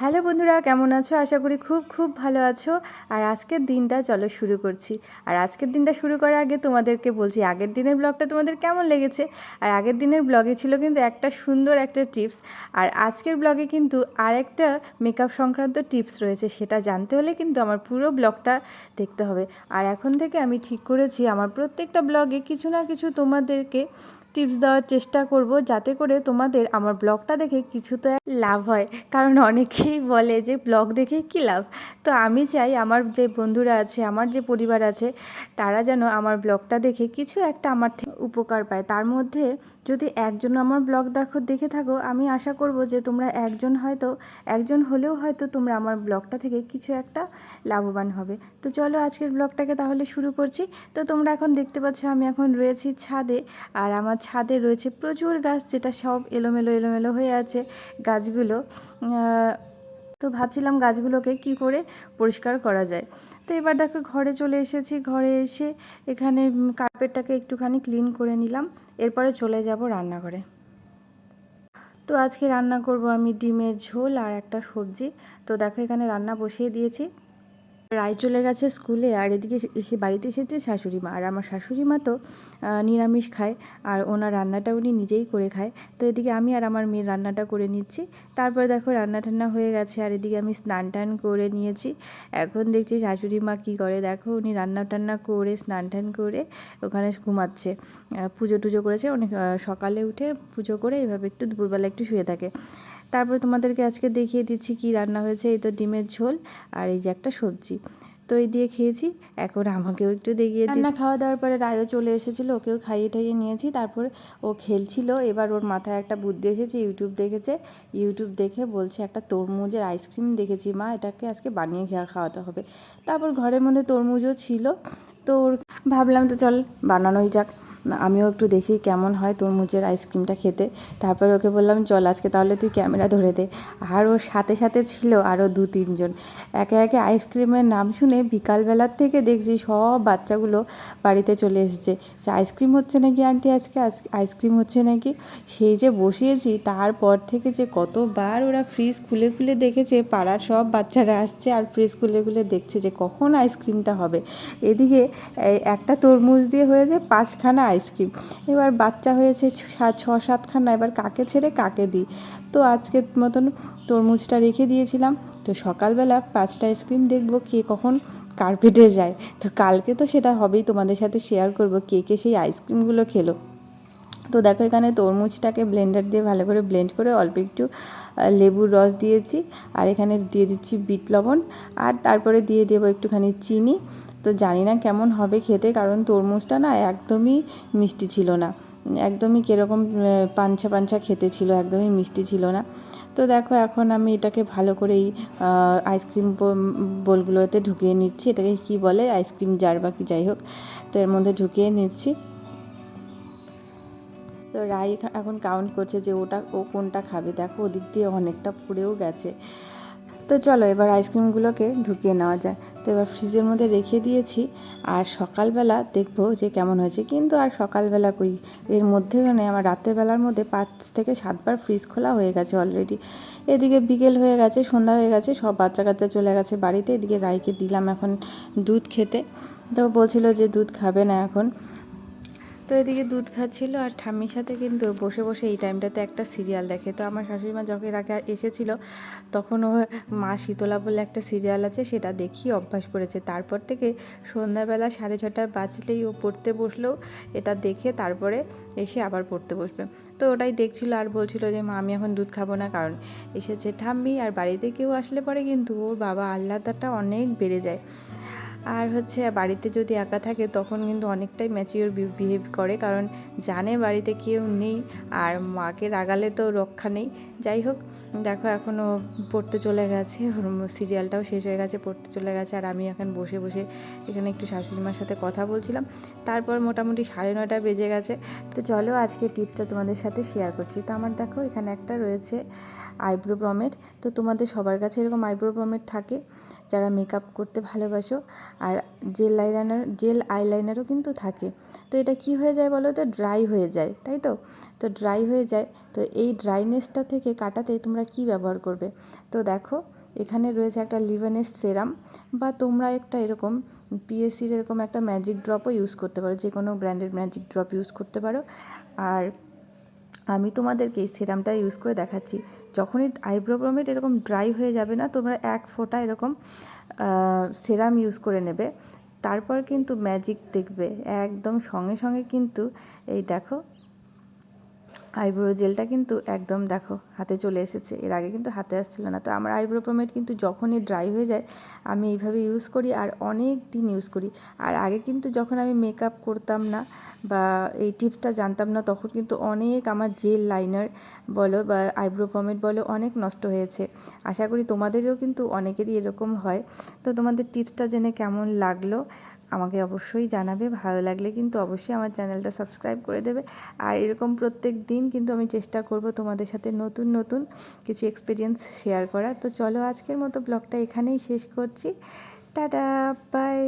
Hello বন্ধুরা, কেমন আছো? আশা করি খুব খুব ভালো আছো। আর আজকের দিনটা চলো শুরু করছি। আর আজকের দিনটা শুরু করার আগে তোমাদেরকে বলছি, আগের দিনের ব্লগটা তোমাদের কেমন লেগেছে? আর আগের দিনের ব্লগে ছিল কিন্তু একটা সুন্দর একটা টিপস। আর আজকের ব্লগে কিন্তু আরেকটা মেকআপ সংক্রান্ত টিপস রয়েছে, সেটা জানতে হলে কিন্তু আমার পুরো ব্লগটা দেখতে হবে। আর এখন থেকে আমি ঠিক করেছি, আমার প্রত্যেকটা ব্লগে কিছু না কিছু তোমাদেরকে টিপস দেওয়ার চেষ্টা করব যাতে করে তোমাদের আমার ব্লগটা দেখে কিছু তো এক লাভ হয়। কারণ অনেকেই বলে যে ব্লগ দেখে কি লাভ? তো আমি চাই আমার যে বন্ধুরা আছে, আমার যে পরিবার আছে, তারা যেন আমার ব্লগটা দেখে কিছু একটা আমার থেকে উপকার পায়। তার মধ্যে যদি একজন আমার ব্লগ দেখো, দেখে থাকো, আমি আশা করব যে তোমরা একজন হয়তো, একজন হলেও হয়তো তোমরা আমার ব্লগটা থেকে কিছু একটা লাভবান হবে। তো চলো আজকের ব্লগটাকে তাহলে শুরু করছি। তো তোমরা এখন দেখতে পাচ্ছ আমি এখন রয়েছি ছাদে, আর আমার ছাদে রয়েছে প্রচুর গাছ যেটা সব এলোমেলো এলোমেলো হয়ে আছে গাছগুলো। তো ভাবছিলাম গাছগুলোকে কি করে পরিষ্কার করা যায়। তো এবার দেখো ঘরে চলে এসেছি। ঘরে এসে এখানে কার্পেটটাকে একটুখানি ক্লিন করে নিলাম। এরপরে চলে যাব রান্নাঘরে। তো আজকে রান্না করব আমি ডিমের ঝোল আর একটা সবজি। তো দেখো এখানে রান্না বসিয়ে দিয়েছি। রায় চলে গেছে স্কুলে আর এদিকে এসে বাড়িতে এসেছে শাশুড়ি মা। আর আমার শাশুড়ি মা তো নিরামিষ খায় আর ওনার রান্নাটা উনি নিজেই করে খায়। তো এদিকে আমি আর আমার মেয়ের রান্নাটা করে নিচ্ছি। তারপর দেখো রান্না টান্না হয়ে গেছে আর এদিকে আমি স্নান টান করে নিয়েছি। এখন দেখছি শাশুড়ি মা কী করে দেখো, উনি রান্না টান্না করে স্নান টান করে ওখানে ঘুমাচ্ছে। পুজো টুজো করেছে, অনেক সকালে উঠে পুজো করে এইভাবে একটু দুপুরবেলা একটু শুয়ে থাকে। তারপরে তোমাদেরকে আজকে দেখিয়ে দিচ্ছি কি রান্না হয়েছে এই তো ডিমের ঝোল আর এই যে একটা সবজি। তো এই দিয়ে খেয়েছি এখন আমাকেও একটু দেখিয়ে রান্না খাওয়া দাওয়ার পরে রায়ও চলে এসেছিল ওকেও খাইয়ে টাইয়ে নিয়েছি তারপর ও খেলছিল এবার ওর মাথায় একটা বুদ্ধি এসেছে ইউটিউব দেখেছে ইউটিউব দেখে বলছে একটা তরমুজের আইসক্রিম দেখেছি মা এটাকে আজকে বানিয়ে খাওয়া খাওয়াতে হবে। তারপর ঘরের মধ্যে তরমুজও ছিল তো ওর ভাবলাম তো চল বানানোই যাক। আমিও একটু দেখি কেমন হয় তরমুজের আইসক্রিমটা খেতে। তারপরে ওকে বললাম, চল আজকে তাহলে তুই ক্যামেরা ধরে দে। আর ওর সাথে সাথে ছিল আরও দু, তিনজন। একে একে আইসক্রিমের নাম শুনে বিকালবেলার থেকে দেখছি সব বাচ্চাগুলো বাড়িতে চলে এসেছে। যে আইসক্রিম হচ্ছে নাকি আন্টি আজকে? আজ- আইসক্রিম হচ্ছে নাকি? সেই যে বসিয়েছি, তারপর থেকে যে কতবার ওরা ফ্রিজ খুলে খুলে দেখেছে, পাড়ার সব বাচ্চারা আসছে আর ফ্রিজ খুলে খুলে দেখছে যে কখন আইসক্রিমটা হবে। এদিকে একটা তরমুজ দিয়ে হয়েছে পাঁচখানা আইসক্রিম। এবার বাচ্চা হয়েছে ছ- সাত, ছ, সাতখানা, এবার কাকে ছেড়ে কাকে দিই? তো আজকের মতন তরমুজটা রেখে দিয়েছিলাম। তো সকালবেলা পাঁচটা আইসক্রিম দেখব কে কখন কার্পেটে যায়। তো কালকে তো সেটা হবেই, তোমাদের সাথে শেয়ার করব কে কে সেই আইসক্রিমগুলো খেলো। তো দেখো এখানে তরমুজটাকে ব্লেন্ডার দিয়ে ভালো করে ব্লেন্ড করে অল্প একটু লেবুর রস দিয়েছি। আর এখানে দিয়ে দিচ্ছি বিট লবণ। আর তারপরে দিয়ে দেবো একটুখানি চিনি। তো জানি না কেমন হবে খেতে, কারণ তরমুজটা না একদমই মিষ্টি ছিল না। একদমই কীরকম পাঞ্ছা পাঞ্ছা খেতে ছিল, একদমই মিষ্টি ছিল না। তো দেখো এখন আমি এটাকে ভালো করে এই আইসক্রিম বোলগুলোতে ঢুকিয়ে নিচ্ছি। এটাকে কি বলে? আইসক্রিম জার বা কি যাই হোক। তো এর মধ্যে ঢুকিয়ে নিচ্ছি। তো রাই এখন কাউন্ট করছে যে ওটা, ও কোনটা খাবে। দেখো ওদিক দিয়ে অনেকটা পুড়েও গেছে। তো চলো এবার আইসক্রিমগুলোকে ঢুকিয়ে নেওয়া যায় তো এবার ফ্রিজের মধ্যে রেখে দিয়েছি আর সকালবেলা দেখব যে কেমন হয়েছে। কিন্তু আর সকালবেলা কই? এর মধ্যে মানে আমার রাতের বেলার মধ্যে পাঁচ থেকে সাতবার ফ্রিজ খোলা হয়ে গেছে অলরেডি এদিকে বিকেল হয়ে গেছে, সন্ধ্যা হয়ে গেছে, সব বাচ্চা কাচ্চা চলে গেছে বাড়িতে। এদিকে রাইকে দিলাম এখন দুধ খেতে। তো বলছিল যে দুধ খাবে না এখন। তো এদিকে দুধ খাচ্ছিল আর ঠাম্মির সাথে কিন্তু বসে বসে এই টাইমটাতে একটা সিরিয়াল দেখে। তো আমার শাশুড়ি মা যখন আগে এসেছিল, তখন ও মা শীতলা বলে একটা সিরিয়াল আছে, সেটা দেখি অভ্যাস করেছে। তারপর থেকে সন্ধ্যাবেলা সাড়ে ছটা বাজলেই ও পড়তে বসলেও এটা দেখে তারপরে এসে আবার পড়তে বসবে। তো ওটাই দেখছিল আর বলছিল যে, মা, আমি এখন দুধ খাব না। কারণ এসেছে ঠাম্মি আর বাড়িতে কেউ আসলে পরে কিন্তু ওর বাবা আহ্লাদাটা অনেক বেড়ে যায়। আর হচ্ছে বাড়িতে যদি একা থাকে তখন কিন্তু অনেকটাই ম্যাচিওর বিহেভ করে, কারণ জানে বাড়িতে কেউ নেই আর মাকে রাগালে তো রক্ষা নেই। যাই হোক, দেখো এখনও পড়তে চলে গেছে সিরিয়ালটাও শেষ হয়ে গেছে, পড়তে চলে গেছে, আর আমি এখন বসে বসে এখানে একটু শাশুড়ি মার সাথে কথা বলছিলাম। তারপর মোটামুটি সাড়ে নয়টা বেজে গেছে। তো চলো আজকে টিপসটা তোমাদের সাথে শেয়ার করছি। তো আমার দেখো এখানে একটা রয়েছে আইব্রো প্রমেট তো তোমাদের সবার কাছে এরকম আইব্রো প্রমেট থাকে। যারা মেকআপ করতে ভালোবাসো, আর জেল আইলাইনার জেল আইলাইনারও কিন্তু থাকে। তো এটা কি হয়ে যায় বলো তো? ড্রাই হয়ে যায়, তাই তো? তো ড্রাই হয়ে যায়, তো এই ড্রাইনেসটা থেকে কাটাতে তোমরা কি ব্যবহার করবে? তো দেখো, এখানে রয়েছে একটা লিভানেস সেরাম বা তোমরা একটা এরকম পিএসসির এরকম একটা ম্যাজিক ড্রপও ইউজ করতে পারো যে কোনো ব্র্যান্ডের ম্যাজিক ড্রপ ইউজ করতে পারো। আর আমি তোমাদেরকে এই সিরামটা ইউজ করে দেখাচ্ছি। যখনই আইব্রো প্রমেট এরকম ড্রাই হয়ে যাবে না, তোমরা এক ফোঁটা এরকম সেরাম ইউজ করে নেবে। তারপর কিন্তু ম্যাজিক দেখবে। একদম সঙ্গে সঙ্গে কিন্তু এই দেখো আইব্রো জেলটা কিন্তু একদম দেখো হাতে চলে এসেছে। এর আগে কিন্তু হাতে আসছিল না। তো আমার আইব্রো প্রমেট কিন্তু যখনই ড্রাই হয়ে যায়, আমি এইভাবে ইউজ করি আর অনেক দিন ইউজ করি। আর আগে কিন্তু যখন আমি মেকআপ করতাম না বা এই টিপসটা জানতাম না, তখন কিন্তু অনেক আমার জেল লাইনার বলো বা আইব্রো প্রমেট বলো অনেক নষ্ট হয়েছে। আশা করি তোমাদেরও কিন্তু অনেকেরই এরকম হয়। তো তোমাদের টিপসটা জেনে কেমন লাগল? আমাকে অবশ্যই জানাবে, ভালো লাগলে কিন্তু অবশ্যই আমার চ্যানেলটা সাবস্ক্রাইব করে দেবে। আর এরকম প্রত্যেক দিন কিন্তু আমি চেষ্টা করব তোমাদের সাথে নতুন নতুন কিছু এক্সপিরিয়েন্স শেয়ার করার। তো চলো আজকের মতো ব্লগটা এখানেই শেষ করছি। Tata bye